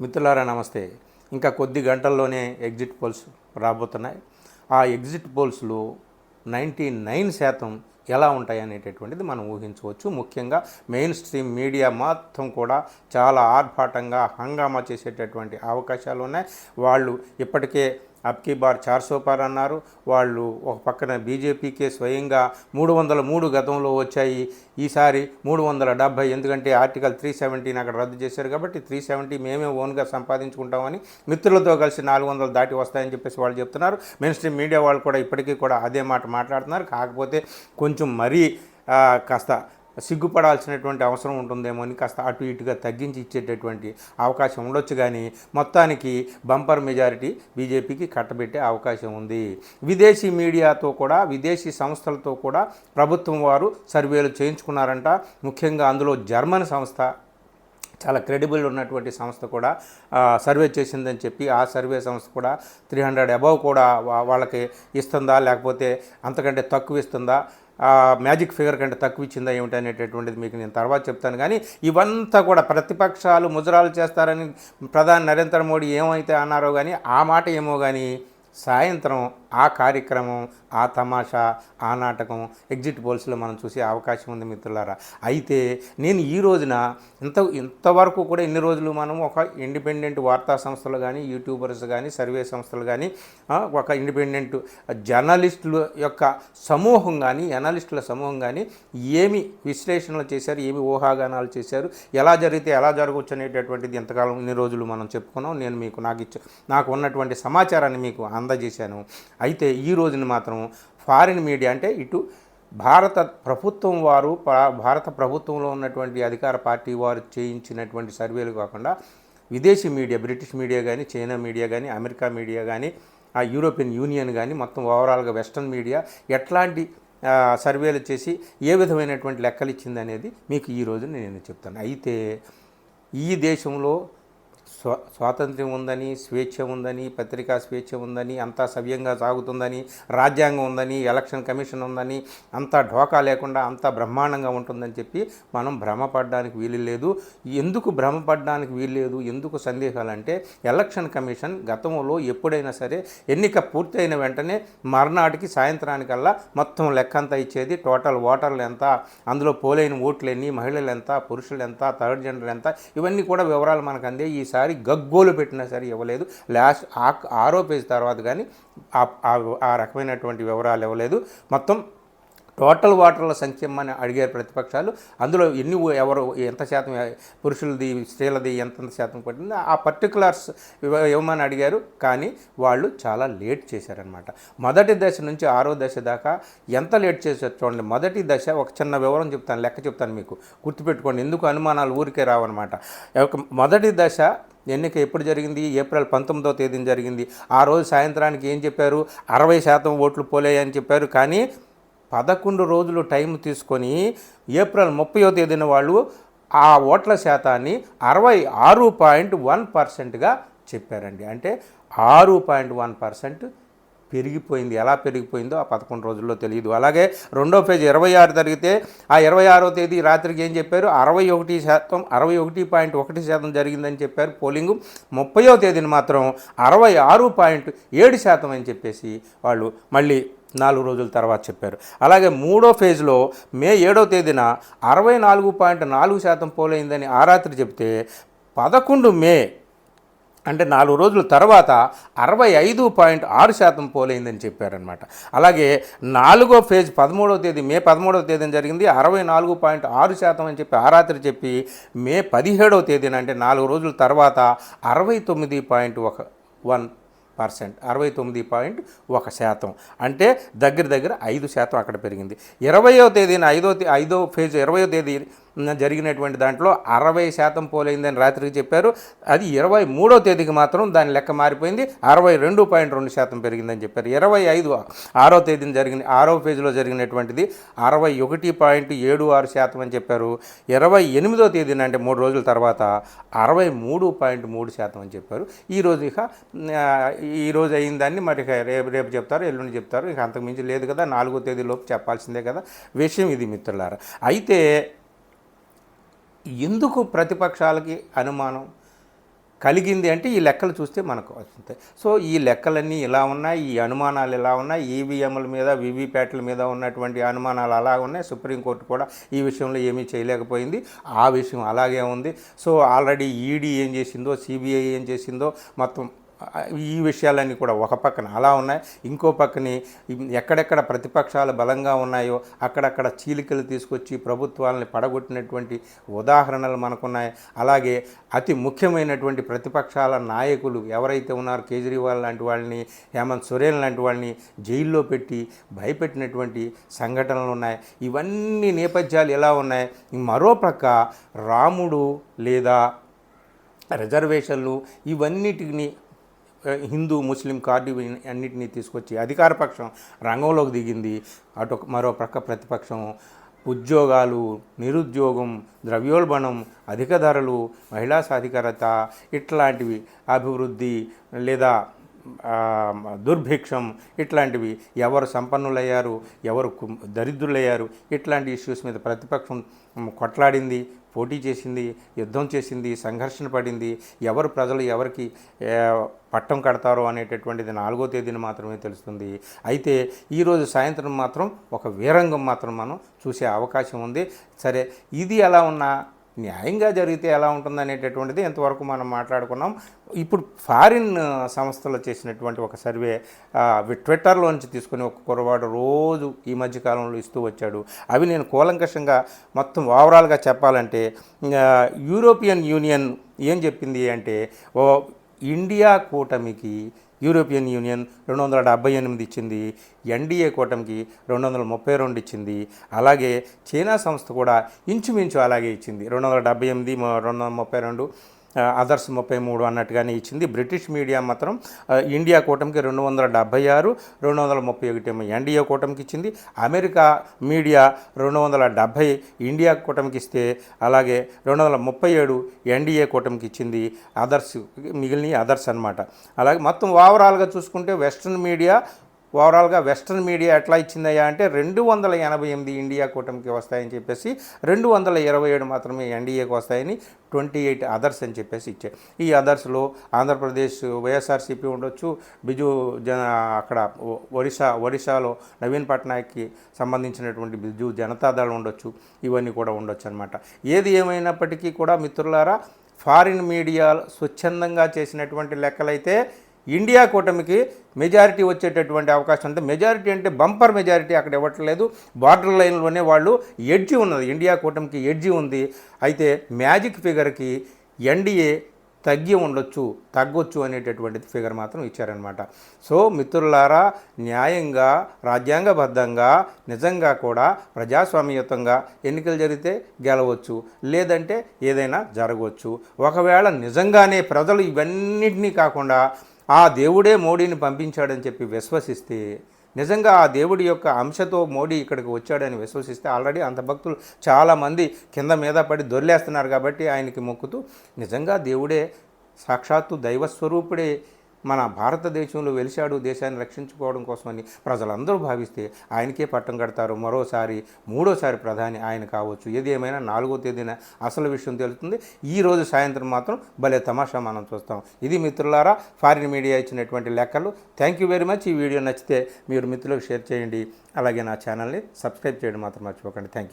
మిత్రులారా నమస్తే. ఇంకా కొద్ది గంటల్లోనే ఎగ్జిట్ పోల్స్ రాబోతున్నాయి. ఆ ఎగ్జిట్ పోల్స్లో నైంటీ నైన్ శాతం ఎలా ఉంటాయి అనేటటువంటిది మనం ఊహించవచ్చు. ముఖ్యంగా మెయిన్ స్ట్రీమ్ మీడియా మొత్తం కూడా చాలా ఆర్భాటంగా హంగామా చేసేటటువంటి అవకాశాలు ఉన్నాయి. వాళ్ళు ఇప్పటికే అబ్కి బార్ చార్ సోపార్ అన్నారు. వాళ్ళు ఒక పక్కన బీజేపీకే స్వయంగా మూడు వందల మూడు గతంలో వచ్చాయి. ఈసారి మూడు వందల డెబ్భై ఎందుకంటే ఆర్టికల్ త్రీ సెవెంటీని అక్కడ రద్దు చేశారు కాబట్టి త్రీ సెవెంటీ మేమే ఓన్గా సంపాదించుకుంటామని మిత్రులతో కలిసి నాలుగు వందలు దాటి వస్తాయని చెప్పేసి వాళ్ళు చెప్తున్నారు. మెయిన్ స్ట్రీమ్ మీడియా వాళ్ళు కూడా ఇప్పటికీ కూడా అదే మాట మాట్లాడుతున్నారు. కాకపోతే కొంచెం మరీ కాస్త సిగ్గుపడాల్సినటువంటి అవసరం ఉంటుందేమో అని కాస్త అటు ఇటుగా తగ్గించి ఇచ్చేటటువంటి అవకాశం ఉండొచ్చు కానీ మొత్తానికి బంపర్ మెజారిటీ బీజేపీకి కట్టబెట్టే అవకాశం ఉంది. విదేశీ మీడియాతో కూడా విదేశీ సంస్థలతో కూడా ప్రభుత్వం వారు సర్వేలు చేయించుకున్నారంట. ముఖ్యంగా అందులో జర్మన్ సంస్థ చాలా క్రెడిబుల్ ఉన్నటువంటి సంస్థ కూడా సర్వే చేసిందని చెప్పి ఆ సర్వే సంస్థ కూడా త్రీ హండ్రెడ్ అబవ్ కూడా వాళ్ళకి ఇస్తుందా లేకపోతే అంతకంటే తక్కువ ఇస్తుందా? మ్యాజిక్ ఫిగర్ కంటే తక్కువ ఇచ్చిందా ఏమిటి అనేటటువంటిది మీకు నేను తర్వాత చెప్తాను. కానీ ఇవంతా కూడా ప్రతిపక్షాలు ముజరాలు చేస్తారని ప్రధాని నరేంద్ర మోడీ ఏమైతే అన్నారో కానీ ఆ మాట ఏమో కానీ సాయంత్రం ఆ కార్యక్రమం ఆ తమాషా ఆ నాటకం ఎగ్జిట్ పోల్స్లో మనం చూసే అవకాశం ఉంది మిత్రులారా. అయితే నేను ఈ రోజున ఇంత ఇంతవరకు కూడా ఇన్ని రోజులు మనం ఒక ఇండిపెండెంట్ వార్తా సంస్థలు కానీ యూట్యూబర్స్ కానీ సర్వే సంస్థలు కానీ ఒక ఇండిపెండెంట్ జర్నలిస్టుల యొక్క సమూహం కానీ అనలిస్టుల సమూహం కానీ ఏమి విశ్లేషణలు చేశారు ఏమి ఊహాగానాలు చేశారు ఎలా జరిగితే ఎలా జరగవచ్చు అనేటటువంటిది ఎంతకాలం ఇన్ని రోజులు మనం చెప్పుకున్నాం. నేను మీకు నాకు ఇచ్చ నాకు ఉన్నటువంటి సమాచారాన్ని మీకు అందజేశాను. అయితే ఈ రోజున మాత్రం ఫారిన్ మీడియా అంటే ఇటు భారత ప్రభుత్వం వారు భారత ప్రభుత్వంలో ఉన్నటువంటి అధికార పార్టీ వారు చేయించినటువంటి సర్వేలు కాకుండా విదేశీ మీడియా బ్రిటిష్ మీడియా కానీ చైనా మీడియా కానీ అమెరికా మీడియా కానీ ఆ యూరోపియన్ యూనియన్ కానీ మొత్తం ఓవరాల్గా వెస్ట్రన్ మీడియా ఎట్లాంటి సర్వేలు చేసి ఏ విధమైనటువంటి లెక్కలు ఇచ్చింది అనేది మీకు ఈ రోజు నేను చెప్తాను. అయితే ఈ దేశంలో స్వ స్వాతంత్ర్యం ఉందని స్వేచ్ఛ ఉందని పత్రికా స్వేచ్ఛ ఉందని అంతా సవ్యంగా సాగుతుందని రాజ్యాంగం ఉందని ఎలక్షన్ కమిషన్ ఉందని అంతా ఢోకా లేకుండా అంతా బ్రహ్మాండంగా ఉంటుందని చెప్పి మనం భ్రమపడడానికి వీలు లేదు ఎందుకు భ్రమపడడానికి వీలు లేదు ఎందుకు సందేహాలు అంటే ఎలక్షన్ కమిషన్ గతంలో ఎప్పుడైనా సరే ఎన్నిక పూర్తయిన వెంటనే మర్నాటికి సాయంత్రానికల్లా మొత్తం లెక్క అంతా ఇచ్చేది టోటల్ ఓటర్లు ఎంత అందులో పోలైన ఓట్లు ఎన్ని మహిళలు ఎంత పురుషులు ఎంత థర్డ్ జెండర్ ఎంత ఇవన్నీ కూడా వివరాలు మనకు అందే. ఈసారి గగ్గోలు పెట్టినా సరే ఇవ్వలేదు. లాస్ట్ ఆ ఆరో పేజ్ తర్వాత కానీ ఆ- ఆ- రకమైనటువంటి వివరాలు ఇవ్వలేదు. మొత్తం టోటల్ ఓటర్ల సంక్షేమాన్ని అడిగారు ప్రతిపక్షాలు. అందులో ఎన్ని ఎవరు ఎంత శాతం పురుషులది స్త్రీలది ఎంత శాతం పట్టింది ఆ పర్టికులర్స్ ఇవ్వమని అడిగారు. కానీ వాళ్ళు చాలా లేట్ చేశారనమాట మొదటి దశ నుంచి ఆరో దశ దాకా ఎంత లేట్ చేశారు చూడండి. మొదటి దశ ఒక చిన్న వివరం చెప్తాను లెక్క చెప్తాను మీకు. గుర్తుపెట్టుకోండి. ఎందుకు అనుమానాలు ఊరికే రావన్నమాట. మొదటి దశ ఎన్నిక ఎప్పుడు జరిగింది? ఏప్రిల్ పంతొమ్మిదో తేదీన జరిగింది. ఆ రోజు సాయంత్రానికి ఏం చెప్పారు? అరవై శాతం ఓట్లు పోలేయని చెప్పారు. కానీ పదకొండు రోజులు టైం తీసుకొని ఏప్రిల్ ముప్పయో తేదీన వాళ్ళు ఆ ఓట్ల శాతాన్ని అరవై ఆరు పాయింట్ వన్ పర్సెంట్గా చెప్పారండి. అంటే ఆరు పాయింట్ వన్ పర్సెంట్ పెరిగిపోయింది. ఎలా పెరిగిపోయిందో ఆ పదకొండు రోజుల్లో తెలియదు. అలాగే రెండో పేజ్ ఇరవై ఆరు జరిగితే ఆ ఇరవై ఆరో తేదీ రాత్రికి ఏం చెప్పారు? అరవై ఒకటి శాతం అరవై ఒకటి పాయింట్ ఒకటి శాతం జరిగిందని చెప్పారు పోలింగు. ముప్పయో తేదీని మాత్రం అరవై ఆరు పాయింట్ ఏడు శాతం అని చెప్పేసి వాళ్ళు మళ్ళీ నాలుగు రోజుల తర్వాత చెప్పారు. అలాగే మూడో ఫేజ్లో మే ఏడో తేదీన అరవై నాలుగు పాయింట్ నాలుగు శాతం పోలైందని ఆ రాత్రి చెప్తే పదకొండు మే అంటే నాలుగు రోజుల తర్వాత అరవై ఐదు పాయింట్ ఆరు శాతం పోలైందని చెప్పారనమాట అలాగే నాలుగో ఫేజ్ పదమూడవ తేదీ మే పదమూడవ తేదీన జరిగింది. అరవై నాలుగు పాయింట్ ఆరు శాతం అని చెప్పి ఆ రాత్రి చెప్పి మే పదిహేడవ తేదీన అంటే నాలుగు రోజుల తర్వాత అరవై తొమ్మిది పాయింట్ ఒక వన్ పర్సెంట్ అరవై తొమ్మిది పాయింట్ ఒక శాతం. అంటే దగ్గర దగ్గర ఐదు శాతం అక్కడ పెరిగింది. ఇరవయో తేదీన ఐదో ఐదో ఫేజ్ ఇరవయో తేదీ జరిగినటువంటి దాంట్లో అరవై శాతం పోలైందని రాత్రికి చెప్పారు. అది ఇరవై మూడో తేదీకి మాత్రం దాని లెక్క మారిపోయింది. అరవై రెండు పాయింట్ రెండు శాతం పెరిగిందని చెప్పారు. ఇరవై ఐదు ఆరో తేదీన జరిగిన ఆరో ఫేజ్లో జరిగినటువంటిది అరవై ఒకటి పాయింట్ ఏడు ఆరు శాతం అని చెప్పారు. ఇరవై ఎనిమిదో తేదీన అంటే మూడు రోజుల తర్వాత అరవై మూడు పాయింట్ మూడు శాతం అని చెప్పారు. ఈరోజు ఇక ఈరోజు అయిన దాన్ని మరి రేపు రేపు చెప్తారు ఎల్లుండి చెప్తారు. ఇక అంతకుమించి లేదు కదా. నాలుగో తేదీలోపు చెప్పాల్సిందే కదా. విషయం ఇది మిత్రులారా. అయితే ఎందుకు ప్రతిపక్షాలకి అనుమానం కలిగింది అంటే ఈ లెక్కలు చూస్తే మనకు వస్తుంది సో ఈ లెక్కలన్నీ ఇలా ఉన్నాయి ఈ అనుమానాలు ఇలా ఉన్నాయి ఈవీఎంల మీద వివిప్యాట్ల మీద ఉన్నటువంటి అనుమానాలు అలా ఉన్నాయి సుప్రీంకోర్టు కూడా ఈ విషయంలో ఏమీ చేయలేకపోయింది ఆ విషయం అలాగే ఉంది. సో ఆల్రెడీ ఈడీ ఏం చేసిందో సిబిఐ ఏం చేసిందో మొత్తం ఈ విషయాలన్నీ కూడా ఒక పక్కన అలా ఉన్నాయి. ఇంకో పక్కని ఎక్కడెక్కడ ప్రతిపక్షాలు బలంగా ఉన్నాయో అక్కడక్కడ చీలికలు తీసుకొచ్చి ప్రభుత్వాలని పడగొట్టినటువంటి ఉదాహరణలు మనకున్నాయి. అలాగే అతి ముఖ్యమైనటువంటి ప్రతిపక్షాల నాయకులు ఎవరైతే ఉన్నారో కేజ్రీవాల్ లాంటి వాళ్ళని హేమంత్ సురేన్ లాంటి వాళ్ళని జైల్లో పెట్టి భయపెట్టినటువంటి సంఘటనలు ఉన్నాయి. ఇవన్నీ నేపథ్యాలు ఎలా ఉన్నాయి? మరో ప్రక్క రాముడు లేదా రిజర్వేషన్లు ఇవన్నిటిని హిందూ ముస్లిం కార్డు అన్నింటినీ తీసుకొచ్చి అధికార పక్షం రంగంలోకి దిగింది. అటు మరో ప్రక్క ప్రతిపక్షం ఉద్యోగాలు నిరుద్యోగం ద్రవ్యోల్బణం అధిక ధరలు మహిళా సాధికారత ఇట్లాంటివి అభివృద్ధి లేదా దుర్భిక్షం ఇట్లాంటివి. ఎవరు సంపన్నులయ్యారు ఎవరు దరిద్రులయ్యారు ఇట్లాంటి ఇష్యూస్ మీద ప్రతిపక్షం కొట్లాడింది పోటీ చేసింది యుద్ధం చేసింది సంఘర్షణ పడింది. ఎవరు ప్రజలు ఎవరికి పట్టం కడతారో అనేటటువంటిది నాలుగో తేదీన మాత్రమే తెలుస్తుంది. అయితే ఈరోజు సాయంత్రం మాత్రం ఒక వీరంగం మాత్రం మనం చూసే అవకాశం ఉంది. సరే ఇది ఎలా ఉన్నా న్యాయంగా జరిగితే ఎలా ఉంటుంది అనేటటువంటిది ఎంతవరకు మనం మాట్లాడుకున్నాం. ఇప్పుడు ఫారిన్ సంస్థలు చేసినటువంటి ఒక సర్వే ట్విట్టర్లో నుంచి తీసుకుని ఒక కురవాడు రోజు ఈ మధ్యకాలంలో ఇస్తూ వచ్చాడు. అవి నేను కూలంకషంగా మొత్తం ఓవరాల్గా చెప్పాలంటే యూరోపియన్ యూనియన్ ఏం చెప్పింది అంటే ఓ ఇండియా కూటమికి యూరోపియన్ యూనియన్ రెండు వందల డెబ్బై ఎనిమిది ఇచ్చింది ఎన్డీఏ కూటమికి రెండు వందల ముప్పై రెండు ఇచ్చింది అలాగే చైనా సంస్థ కూడా ఇంచుమించు అలాగే ఇచ్చింది. రెండు వందల డెబ్బై ఎనిమిది రెండు వందల ముప్పై రెండు అదర్స్ ముప్పై మూడు అన్నట్టుగానే ఇచ్చింది. బ్రిటిష్ మీడియా మాత్రం ఇండియా కూటమికి రెండు వందల డెబ్బై ఆరు రెండు వందల ముప్పై ఒకటి ఏమో ఎన్డీఏ కూటమికి ఇచ్చింది. అమెరికా మీడియా రెండు వందల డెబ్బై ఇండియా కూటమికి ఇస్తే అలాగే రెండు వందల ముప్పై ఏడు ఎన్డీఏ కూటమికి ఇచ్చింది. అదర్స్ మిగిలిన అదర్స్ అనమాట అలాగే మొత్తం ఓవరాల్గా చూసుకుంటే వెస్ట్రన్ మీడియా ఓవరాల్గా వెస్ట్రన్ మీడియా ఎట్లా ఇచ్చిందయ్యా అంటే రెండు వందల ఎనభై ఎనిమిది ఇండియా కూటమికి వస్తాయని చెప్పేసి రెండు వందల ఇరవై ఏడు మాత్రమే ఎన్డీఏకి వస్తాయని ట్వంటీ ఎయిట్ అదర్స్ అని చెప్పేసి ఇచ్చాయి ఈ అదర్స్లో ఆంధ్రప్రదేశ్ వైఎస్ఆర్సీపీ ఉండొచ్చు బిజు జన అక్కడ ఒ- ఒడిశాలో నవీన్ పట్నాయక్కి సంబంధించినటువంటి బిజు జనతాదళం ఉండొచ్చు ఇవన్నీ కూడా ఉండొచ్చు అనమాట ఏది ఏమైనప్పటికీ కూడా మిత్రులారా ఫారిన్ మీడియా స్వచ్ఛందంగా చేసినటువంటి లెక్కలైతే ఇండియా కూటమికి మెజారిటీ వచ్చేటటువంటి అవకాశం అంటే మెజారిటీ అంటే బంపర్ మెజారిటీ అక్కడ ఇవ్వట్లేదు. బార్డర్ లైన్లోనే వాళ్ళు ఎడ్జి ఉన్నది. ఇండియా కూటమికి ఎడ్జి ఉంది. అయితే మ్యాజిక్ ఫిగర్కి ఎన్డీఏ తగ్గి ఉండొచ్చు తగ్గొచ్చు అనేటటువంటిది ఫిగర్ మాత్రం ఇచ్చారనమాట సో మిత్రులారా న్యాయంగా రాజ్యాంగబద్ధంగా నిజంగా కూడా ప్రజాస్వామ్యయుతంగా ఎన్నికలు జరిగితే గెలవచ్చు. లేదంటే ఏదైనా జరగవచ్చు. ఒకవేళ నిజంగానే ప్రజలు ఇవన్నిటినీ కాకుండా ఆ దేవుడే మోడీని పంపించాడని చెప్పి విశ్వసిస్తే నిజంగా ఆ దేవుడి యొక్క అంశతో మోడీ ఇక్కడికి వచ్చాడని విశ్వసిస్తే ఆల్రెడీ అంత భక్తులు చాలామంది కింద మీద పడి దొర్లేస్తున్నారు కాబట్టి ఆయనకి మొక్కుతూ నిజంగా దేవుడే సాక్షాత్తు దైవస్వరూపుడే మన భారతదేశంలో వెలిశాడు దేశాన్ని రక్షించుకోవడం కోసమని ప్రజలందరూ భావిస్తే ఆయనకే పట్టం కడతారు. మరోసారి మూడోసారి ప్రధాని ఆయన కావచ్చు. ఏది ఏమైనా నాలుగో తేదీన అసలు విషయం తెలుస్తుంది. ఈ రోజు సాయంత్రం మాత్రం భలే తమాషా మనం చూస్తాం. ఇది మిత్రులారా ఫారిన్ మీడియా ఇచ్చినటువంటి లెక్కలు. థ్యాంక్ యూ వెరీ మచ్ ఈ వీడియో నచ్చితే మీరు మిత్రులకు షేర్ చేయండి. అలాగే నా ఛానల్ని సబ్స్క్రైబ్ చేయడం మాత్రం మర్చిపోకండి. Thank you